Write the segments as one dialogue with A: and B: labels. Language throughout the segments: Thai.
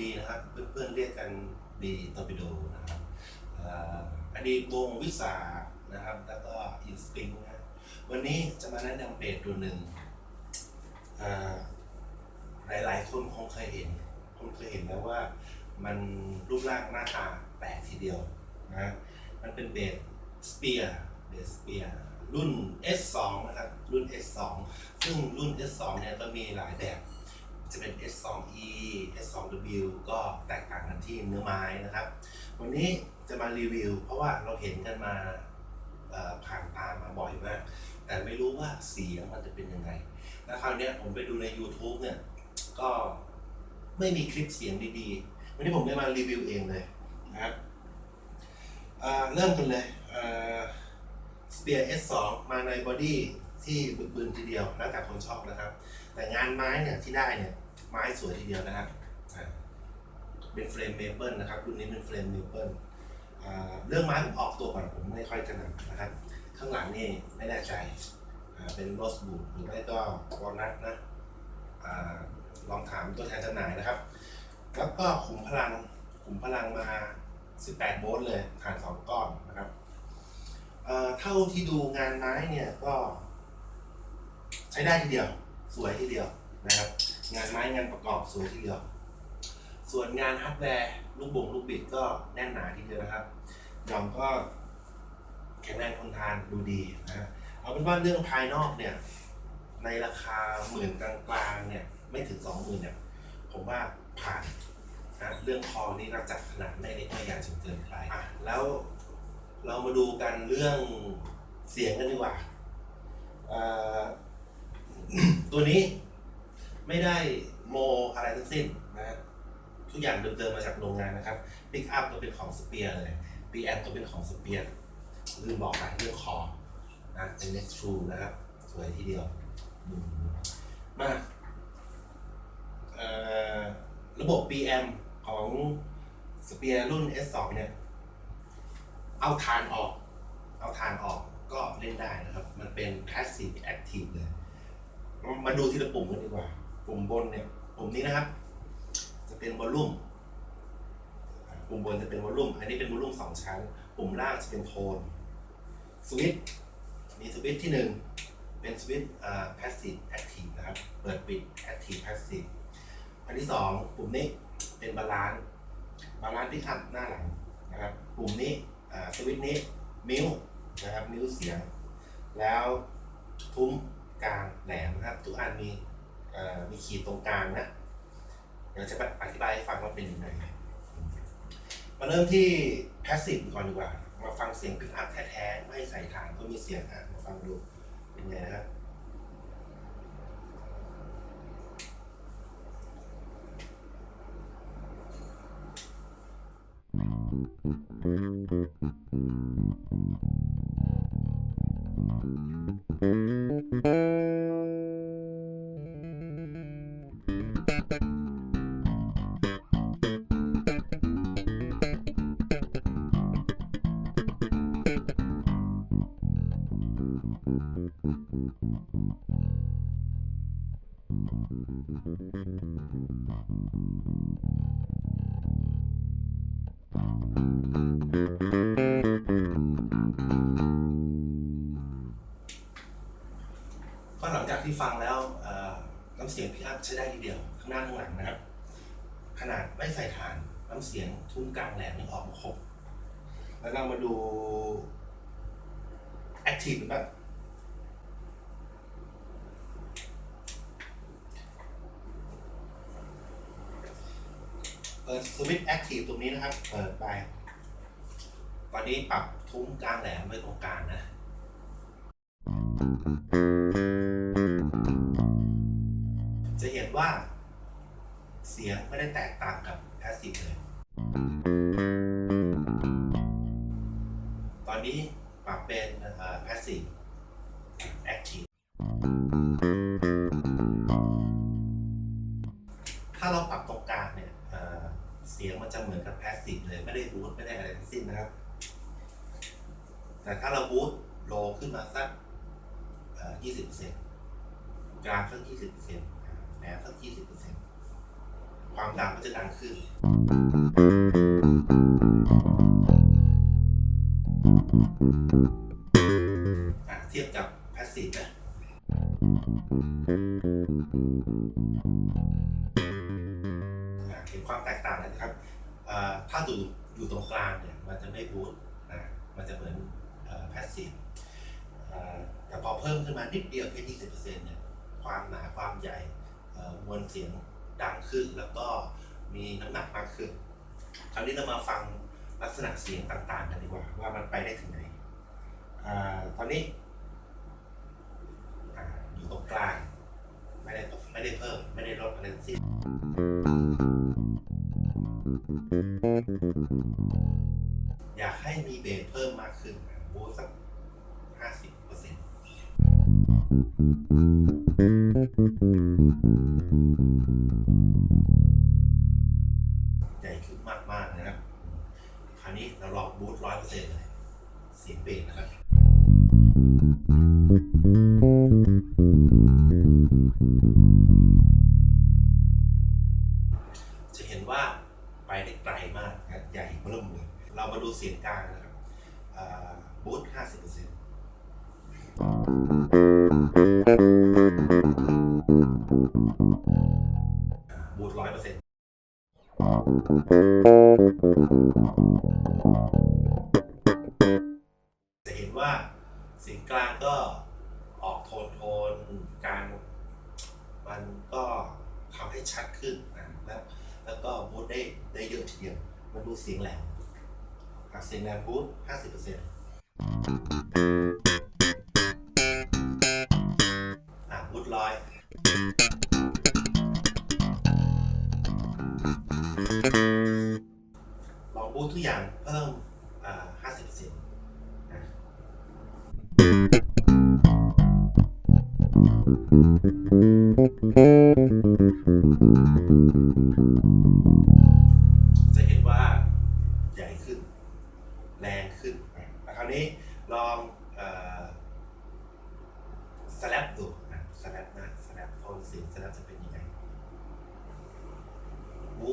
A: บีนะครับเพื่อนๆเรียกกันบีตอร์ปิโดนะครับอ่าอดีตวงวิสานะครับ แล้วก็อินสติ้งนะวันนี้จะมาแนะนำเบสตัวหนึ่งอ่าหลายๆ คนคงเคยเห็นคงเคยเห็นแล้วว่ามันรูปร่างหน้าตาแปลกทีเดียวนะมันเป็นเบสสเปียร์เบสสเปียร์รุ่น S2 นะครับ รุ่น S2 ซึ่งรุ่น S2 เนี่ยก็มีหลายแบบ จะเป็น S2E S2W ก็แตกต่างกันที่เนื้อไม้นะครับ วันนี้จะมารีวิว เพราะว่าเราเห็นกันมาผ่านตามาบ่อยมาก แต่ไม่รู้ว่าเสียงมันจะเป็นยังไง แล้วคราวนี้ผมไปดูใน YouTube เนี่ย ก็ไม่มีคลิปเสียงดีๆ วันนี้ผมได้มารีวิวเองเลยนะครับเริ่มกันเลยสเปียร์ S2 มาในบอดี้ ที่บึกๆทีเดียวแล้วแต่คนชอบนะครับ แต่งานไม้เนี่ยที่ได้เนี่ยไม้สวยทีเดียวนะครับเป็นเฟรมเมเปิลนะครับรุ่นนี้เป็นเฟรมเมเปิลเรื่องไม้ผมออกตัวก่อนผมไม่ค่อยถนัดนะครับ ข้างหลังนี่ไม่แน่ใจเป็นโรสบูดหรือไม่ก็วอลนัทนะอลองถามตัวแทนจำหน่ายนะครับ แล้วก็ขุมพลังขุมพลังมา 18 โวลต์เลยฐานสองก้อนนะครับเท่าที่ดูงานไม้เนี่ยก็ ใช้ได้ทีเดียว สวยทีเดียวนะครับ งานไม้งานประกอบสวยทีเดียว ส่วนงานฮาร์ดแวร์ลูกบ่งลูกบิดก็แน่นหนาทีเดียวนะครับยอมก็แข็งแรงทนทานดูดีนะฮะเอาเป็นว่าเรื่องภายนอกเนี่ย ในราคาหมื่นกลางๆเนี่ยไม่ถึงสองหมื่นเนี่ยผมว่าผ่านนะเรื่องคอนี่เราจัดขนาดไม่เล็กไม่ใหญ่จนเกินไปอะแล้วเรามาดูกันเรื่องเสียงกันดีกว่าอ่อ ตัวนี้ไม่ได้โมอะไรทั้งสิ้นนะทุกอย่างเดิมๆมาจากโรงงานนะครับปิกอัพก็เป็นของสเปียร์เลยปีแอมก็เป็นของสเปียร์ลืมบอกไปเรื่องคอนะเป็น next true นะครับ สวยทีเดียว มาระบบ PM ของสเปียร์รุ่น S2 เนี่ย เอาทานออก เอาทานออกก็เล่นได้นะครับ มันเป็น passive active เลย มาดูทีละปุ่มกันดีกว่า ปุ่มบนเนี่ย ปุ่มนี้นะครับ จะเป็นวอลลุ่ม ปุ่มบนจะเป็นวอลลุ่ม อันนี้เป็นวอลลุ่มสองชั้น ปุ่มล่างจะเป็นโทน สวิตช์ มีสวิตช์ที่หนึ่งเป็นสวิตช์อ่า passive active นะครับ เปิดปิด active passive อันที่สองปุ่มนี้เป็นบาลานซ์บาลานซ์ที่ขับหน้าหลังนะครับ ปุ่มนี้อ่าสวิตช์นี้มิวนะครับมิวเสียง แล้วทุ้ม กลางแหลมนะครับทุกอันมีมีขีดตรงกลางนะเดี๋ยวจะอธิบายให้ฟังว่าเป็นยังไงมาเริ่มที่ passive ก่อนดีกว่า มาฟังเสียงพิกอัพแท้ๆไม่ใส่ฐานก็มีเสียงอะมาฟังดูเป็นไงนะครับ ก็หลังจากที่ฟังแล้วน้ำเสียงพิกอัพใช้ได้ทีเดียว ข้างหน้าข้างหลังนะครับ ขนาดไม่ใส่ฐานน้ำเสียงทุ้มกลางแหลมยังออกมาครบแล้วเรามาดู Active หรือแบบเปิดสวิตช์ Active ตรงนี้นะครับ เปิดไปตอนนี้ปรับทุ้มกลางแหลมไว้ตรงกลางนะ จะเห็นว่า เสียงไม่ได้แตกต่างกับแพสซีฟเลย ตอนนี้ปรับเป็นแพสซีฟแอคทีฟ เหมือนกับแพสซีฟเลยไม่ได้บูทไม่ได้อะไรทั้งสิ้นนะครับ แต่ถ้าเราบูทโลขึ้นมาสักยี่สิบเปอร์เซ็นต์กลางสักยี่สิบเปอร์เซ็นต์แหนมสักยี่สิบเปอร์เซ็นต์ความดังก็จะดังขึ้น เทียบกับแพสซีฟนะเห็นความแตกต่างนะครับ ถ้าอยู่อยู่ตรงกลางเนี่ยมันจะไม่บูตนะมันจะเหมือนแพสซีฟแต่พอเพิ่มขึ้นมานิดเดียวแค่20%เนี่ยความหนาความใหญ่มวลเสียงดังขึ้น แล้วก็มีน้ำหนักมากขึ้น คราวนี้เรามาฟังลักษณะเสียงต่างๆ กันดีกว่า ว่ามันไปได้ถึงไหนอาตอนนี้ออยู่ตรงกลาง ไม่ได้ไม่ได้เพิ่ม ไม่ได้ลดอะไรสิ้น อยากให้มีเบสเพิ่มมากขึ้นบูสักห้าสิบเปอร์เซ็นต์ใหญ่ขึ้นมากๆนะครับ คราวนี้เราลองบูทร้อยเปอร์เซ็นต์เลยเสียงเบสนะครับ มาดูเสียงแหลมอะเสียงแหลมบูทห้าสิบเปอร์เซ็นต์อะบูทร้อยลองบูททุกอย่างเพิ่มอ่าห้าสิบเปอร์เซ็นต์จะ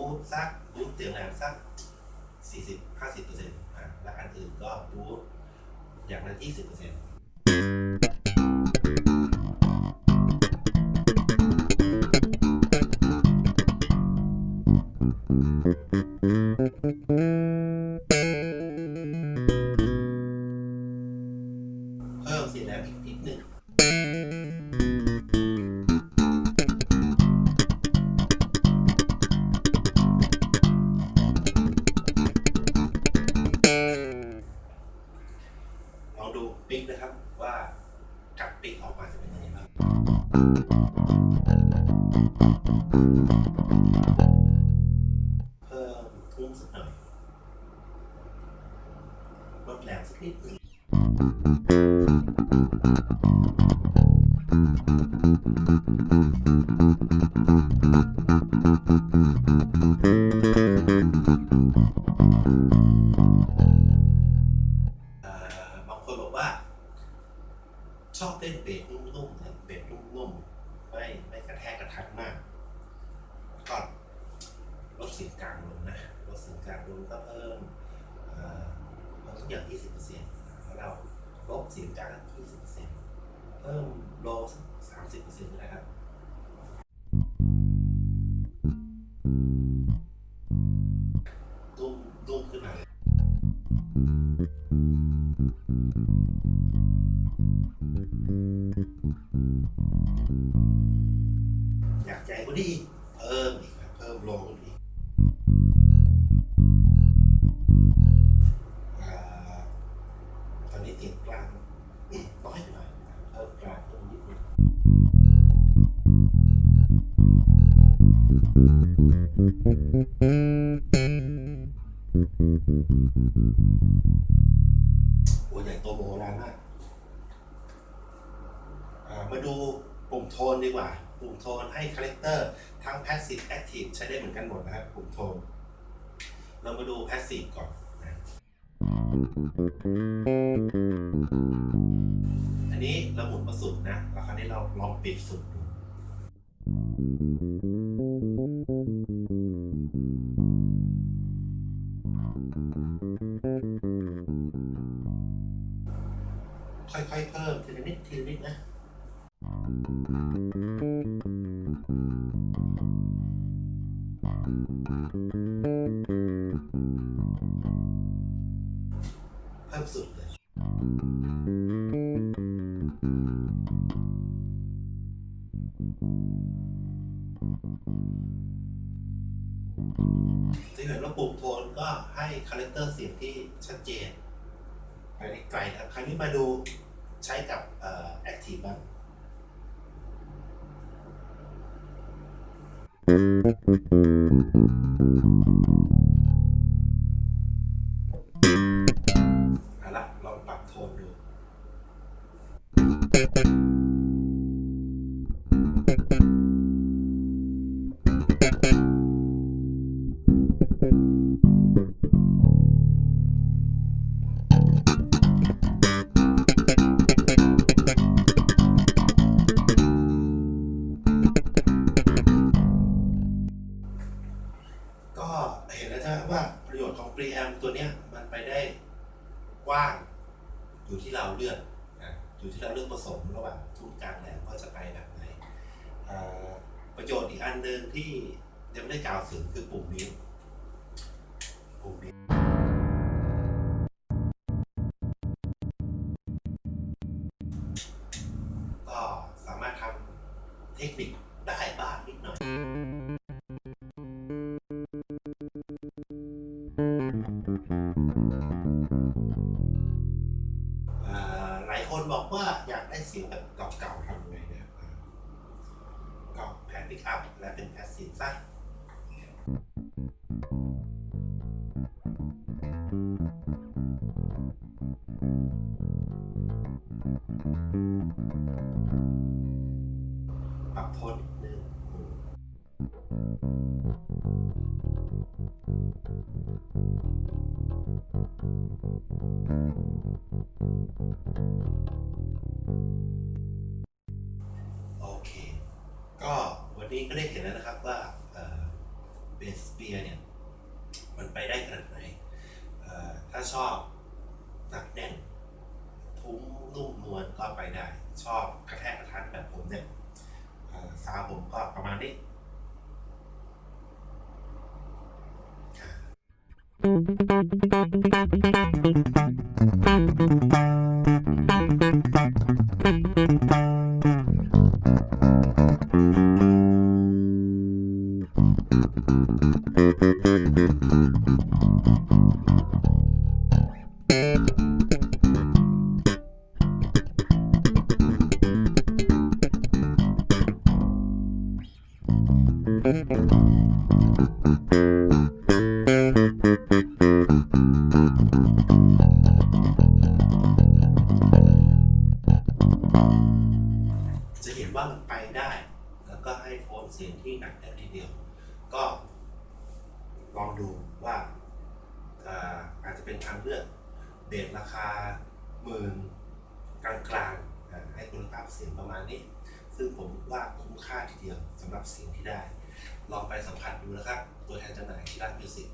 A: บูทสักบูทเสียงแหลมสัก 40 50เปอร์เซ็นต์อะและอันอื่นก็บูทอย่างละ20เปอร์เซ็นต์เพิ่มเสียงแหลมอีกนิดหนึ่ง ลดแหลมสักนิดหนึ่งบางคนบอกว่า ชอบเล่นเบสนุ่มๆนเบสนุ่มๆไม่ไม่กระแทกกระทัดมากก็ลดเสียงกลางลงนะลดเสียงกลางลงก็เพิ่ม เพิ่มทุกอย่าง20%แล้วเราลบเสียงกลาง20%เพิ่มโลสัก30%นะครับตุ้มตุ้มขึ้นมาอยากใหญ่กว่านี้ ใหญ่โตโบราณมากมาดูปุ่มโทนดีกว่า ปุ่มโทนให้คาแรคเตอร์ทั้ง passive active ใช้ได้เหมือนกันหมดนะครับ ปุ่มโทน เรามาดู passive ก่อนอันนี้เราหมุนมาสุดนะ แล้วคราวนี้เราลองปิดสุดดูอ ค่อยๆเพิ่มทีละนิดทีละนิดนะเพิ่มสุดเลยที่เห็นว่าปุ่มโทนก็ให้คาแรคเตอร์เสียงที่ชัดเจน ไปได้ไกลนะคราวนี้มาดูใช้กับแอคทีฟบ้างเอ อยู่ที่เราเลือกนะอยู่ที่เราเลือกผสมระหว่างทุนกลางแหลมว่าจะไปแบบไหนประโยชน์อีกอันหนึ่งที่ยังไม่ได้กล่าวถึงคือปุ่มนี้ปุ่มนี้ก็สามารถทำเทคนิคได้บ้างนิดหน่อยอ่ บอกว่าอยากได้เสียงแบบเก่าๆทำไงเนี่ยก็แพนพิกอัพและเป็นแพสซีฟซะ กระแทกกระทันแบบผมเนี่ยสาวผมก็ประมาณนี้อ่า ว่าอาจจะเป็นทางเลือกเบสราคาหมื่นกลางๆให้คุณภาพเสียงประมาณนี้ ซึ่งผมว่าคุ้มค่าทีเดียวสำหรับเสียงที่ได้ ลองไปสัมผัสดูนะครับ ตัวแทนจำหน่ายที่ร้านมิวสิก